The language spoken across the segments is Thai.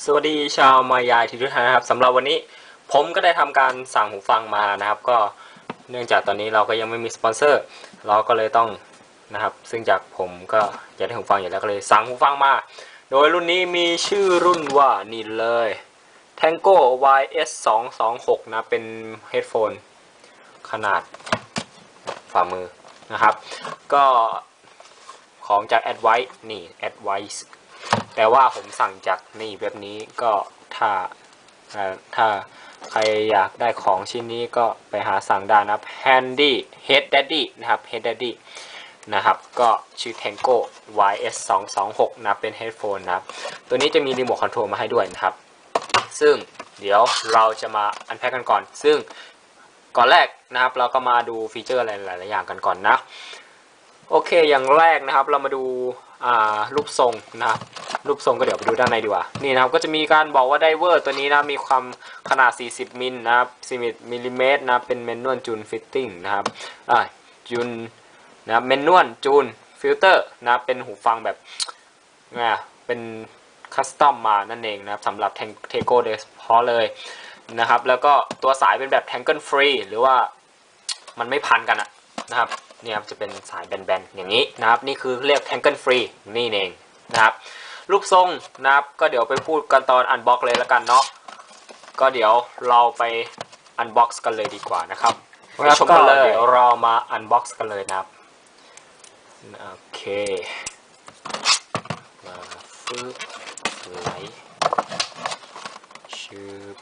สวัสดีชาวมายายทุกท่านนะครับสำหรับวันนี้ผมก็ได้ทำการสั่งหูฟังมานะครับ ก็เนื่องจากตอนนี้เราก็ยังไม่มีสปอนเซอร์ เราก็เลยต้องนะครับ ซึ่งจากผมก็อยากได้หูฟังอยู่แล้วก็เลยสั่งหูฟังมา โดยรุ่นนี้มีชื่อรุ่นว่านี่เลย Tango YS 2 2 6นะเป็นเฮดโฟนขนาดฝ่ามือนะครับ ก็ของจาก Advice นี่ Advice แต่ว่าผมสั่งจากนี่เว็บนี้ก็ถ้าถ้าใครอยากได้ของชิ้นนี้ก็ไปหาสั่งได้นะครับ Handy Head Daddy นะครับ Head Daddy นะครับ ก็ชื่อ Tango YS 2 2 6นะเป็นเฮดโฟนนะครับ ตัวนี้จะมีรีโมทคอนโทรลมาให้ด้วยนะครับ ซึ่งเดี๋ยวเราจะมาอันแพ็กกันก่อน ซึ่งก่อนแรกนะครับ เราก็มาดูฟีเจอร์อะไรหลาย ๆ อย่างกันก่อนนะ โอเคอย่างแรกนะครับ เรามาดูารูปทรงนะครับ รูปทรงก็เดี๋ยวไปดูด้านในดีกว่า นี่นะครับ ก็จะมีการบอกว่าไดเวอร์ตัวนี้นะ มีความขนาด 40 มิลนะครับ40มิลลิเมตรนะ เป็นแมนนวลจูนฟิตติ้งนะครับ อ่า จูนนะครับแมนนวลจูนฟิลเตอร์นะ เป็นหูฟังแบบไงอะเป็นคัสตอมมานั่นเองนะครับสำหรับเทโกโดยเพาะเลยนะครับ แล้วก็ตัวสายเป็นแบบ Tangle Free หรือว่ามันไม่พันกันอะนะครับเนี่ยครับจะเป็นสายแบนๆอย่างนี้นะครับ นี่คือเรียก Tangle Free นี่เองนะครับ รูปทรงนะครับ ก็เดี๋ยวไปพูดกันตอนอันบ็อกเลยแล้วกันเนาะก็เดี๋ยวเราไปอันบ็อกซ์กันเลยดีกว่านะครับไปชมกันเลยเดี๋ยวเรามาอันบ็อกซ์กันเลยนะครับโอเค มาฟึบไหลชืบ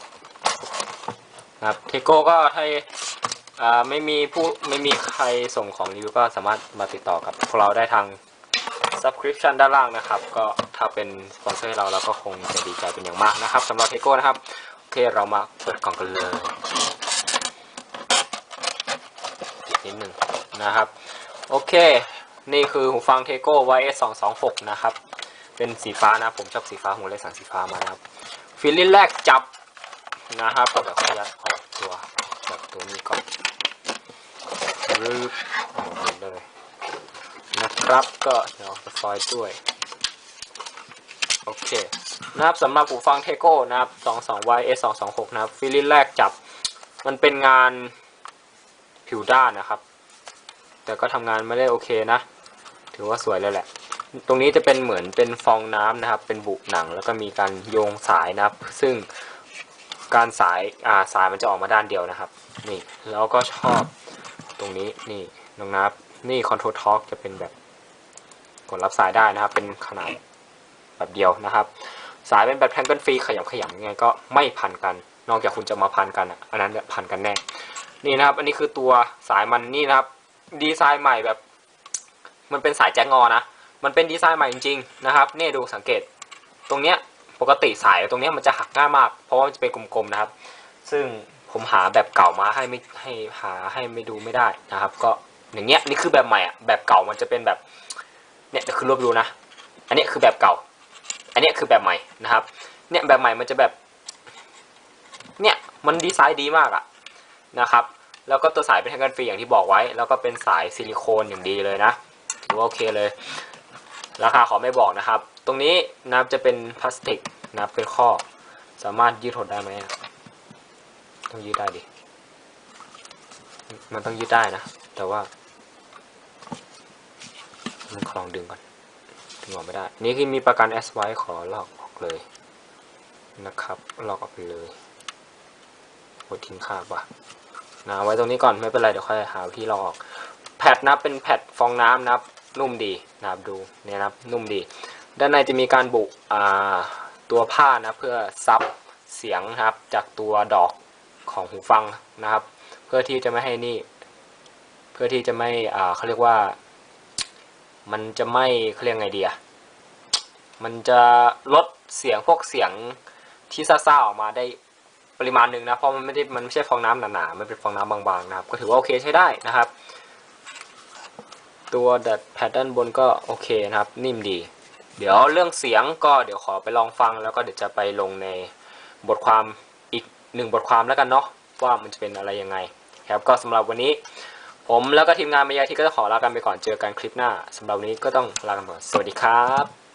นะครับเทโก้ก็ให้อ่าไม่มีผู้ไม่มีใครส่งของรีวิวก็สามารถมาติดต่อกับพวกเราได้ทาง subscription ด้านล่างนะครับ ก็ ถ้าเป็นสปอนเซอร์ให้เราเราก็คงจะดีใจเป็นอย่างมากนะครับสำหรับเทโก้นะครับ โอเคเรามาเปิดกล่องกันเลยนิดหนึ่งนะครับ โอเค นี่คือหูฟังเทโก้ YS 2 2 6นะครับ เป็นสีฟ้านะ ผมชอบสีฟ้าผมเลยสั่งสีฟ้ามานะครับฟิลลิ่งแรกจับนะครับเดี๋ยวขยัดออกตัวจากตัวนี้ก่อนรืบออกเลยนะครับ ก็เดี๋ยวจะซอยด้วย โอเคนะครับสำหรับหูฟังเทโก้นะครับ 22YS 226นะครับฟิลินแรกจับ มันเป็นงานผิวด้านนะครับ แต่ก็ทำงานไม่ได้โอเคนะ ถือว่าสวยเลยแหละ ตรงนี้จะเป็นเหมือนเป็นฟองน้ำนะครับ เป็นบุหนังแล้วก็มีการโยงสายนะครับ ซึ่งการสายอ่าสายมันจะออกมาด้านเดียวนะครับ นี่แล้วก็ชอบตรงนี้นี่น้องนับนี่คอนโทรลท็อกจะเป็นแบบกดรับสายได้นะครับ เป็นขนาด แบบเดียวนะครับ สายเป็นแบบแทงเกิลฟรีขยำขยำยังไงก็ไม่พันกัน นอกจากคุณจะมาพันกันอันนั้นพันกันแน่นี่นะครับ อันนี้คือตัวสายมันนี่นะครับ ดีไซน์ใหม่แบบ มันเป็นสายแจ็คงอนะมันเป็นดีไซน์ใหม่จริงๆนะครับนี่ดูสังเกต ตรงเนี้ยปกติสายตรงเนี้ยมันจะหักง่ายมาก เพราะว่ามันจะเป็นกลมๆนะครับ ซึ่งผมหาแบบเก่ามาให้ไม่ให้หาให้ไม่ดูไม่ได้นะครับ ก็อย่างเงี้ยนี่คือแบบใหม่อะแบบเก่ามันจะเป็นแบบเนี่ยเดี๋ยวคือรวบดูนะ อันนี้คือแบบเก่า อันนี้คือแบบใหม่นะครับ เนี่ยแบบใหม่มันจะแบบ เนี่ยมันดีไซน์ดีมากอะนะครับ แล้วก็ตัวสายเป็นแท่งกันฟรีอย่างที่บอกไว้ แล้วก็เป็นสายซิลิโคนอย่างดีเลยนะถือว่าโอเคเลย ราคาขอไม่บอกนะครับ ตรงนี้นะครับจะเป็นพลาสติกนะครับเป็นข้อ สามารถยืดหดได้ไหมต้องยืดได้ดิ มันต้องยืดได้นะ แต่ว่ามันขอลองดึงก่อน งอไม่ได้ นี่คือมีประกัน S ไว้ขอลอกออกเลยนะครับ ลอกออกไปเลยโหทิ้งค่าบว่ะนะไว้ตรงนี้ก่อนไม่เป็นไรเดี๋ยวค่อยหาวิธีลอกออก แพดนะเป็นแพดฟองน้ำนับนุ่มดีนับดูเนี่ยนับนุ่มดี ด้านในจะมีการบุตัวผ้านะเพื่อซับเสียงนะครับจากตัวดอกของหูฟังนะครับ เพื่อที่จะไม่ให้นี่ เพื่อที่จะไม่เขาเรียกว่า มันจะไม่เขาเรียกไงเดีอะมันจะลดเสียงพวกเสียงที่ซ่าๆออกมาได้ปริมาณหนึ่งนะเพราะมันไม่ได้มันไม่ใช่ฟองน้ำหนาๆมันเป็นฟองน้ำบางๆนะครับ ก็ถือว่าโอเคใช้ได้นะครับ ตัวดัดแพดด้านบนก็โอเคนะครับ นิ่มดี เดี๋ยวเรื่องเสียงก็เดี๋ยวขอไปลองฟังแล้วก็เดี๋ยวจะไปลงในบทความอีกหนึ่งบทความแล้วกันเนาะว่ามันจะเป็นอะไรยังไงครับก็สำหรับวันนี้ ผมแล้วก็ทีมงานมายาที่ก็จะขอลากันไปก่อนเจอกันคลิปหน้าสำหรับวันนี้ก็ต้องลากันก่อนสวัสดีครับ